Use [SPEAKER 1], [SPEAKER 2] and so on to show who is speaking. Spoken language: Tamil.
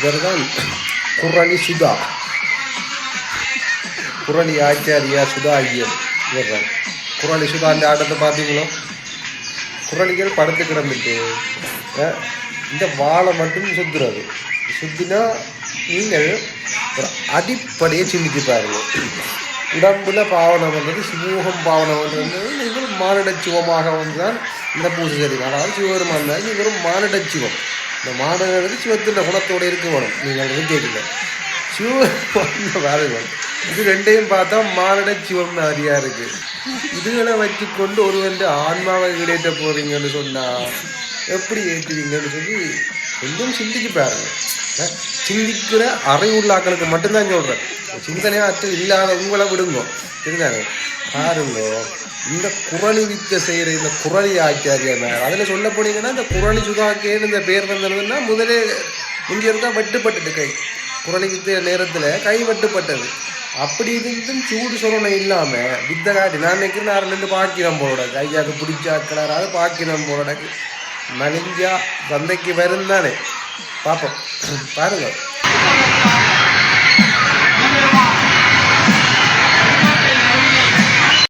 [SPEAKER 1] இவர் தான் குரளி சுதா. குரளி ஆச்சாரியா சுதா ஐயர் இவர் தான் குரளி சுதா அந்த ஆட்டத்தை பார்த்தீங்களோ? குரலிகள் படுத்து கிடந்துட்டு இந்த வாழை மட்டும் சுத்துறது. சுத்தினா நீங்கள் ஒரு அடிப்படையை சிந்திச்சு பாருங்க உடம்புல பாவனை வந்தது சிமூகம் பாவனை வந்தது. நீங்கள் மானிடச்சிவமாக வந்துதான் இந்த பூஜை செய்றீங்க அதாவது சிவபெருமான் தான் இது மானிடச்சிவம். இந்த மாநில சிவத்தின் குணத்தோட இருக்க வேணும். நீங்கள் இருக்கீங்க சிவபெருமான் வேறு இது ரெண்டையும் பார்த்தா மானிட சிவம் நிறையா இருக்கு. இதுகளை வச்சுக்கொண்டு ஒருவன் ஆன்மாவை ஈடேற்ற போறீங்கன்னு சொன்னா எப்படி ஏற்றுவீங்கன்னு சொல்லி கொஞ்சம் சிந்திச்சு பாருங்க. சிந்திக்கிற அறை உள்ளாக்களுக்கு மட்டும்தான் சொல்றேன். சிந்தனையா அற்ற இல்லாத உங்களை விடுங்க. சரிதானே பாருங்க இந்த குரலி வித்த செய்யற இந்த குரலி ஆச்சாரியர் அதுல சொல்ல போனீங்கன்னா இந்த குரலி சுதாக்கேன்னு இந்த பேர் வந்ததுன்னா முதலே இங்க வெட்டுப்பட்டது கை. குரலி வித்த நேரத்துல கை வெட்டுப்பட்டது. அப்படி இருந்தும் சூடு சொரணை இல்லாம வித்த காட்டி நான் நினைக்கிறேன் நான் ரெண்டு பாக்கினம் போலோட கையாக்கு பிடிச்சா கிளறாது பாக்கினம் போலோட மலிஞ்சா சந்தைக்கு வரும் தானே பார்ப்போம் பாருங்கள்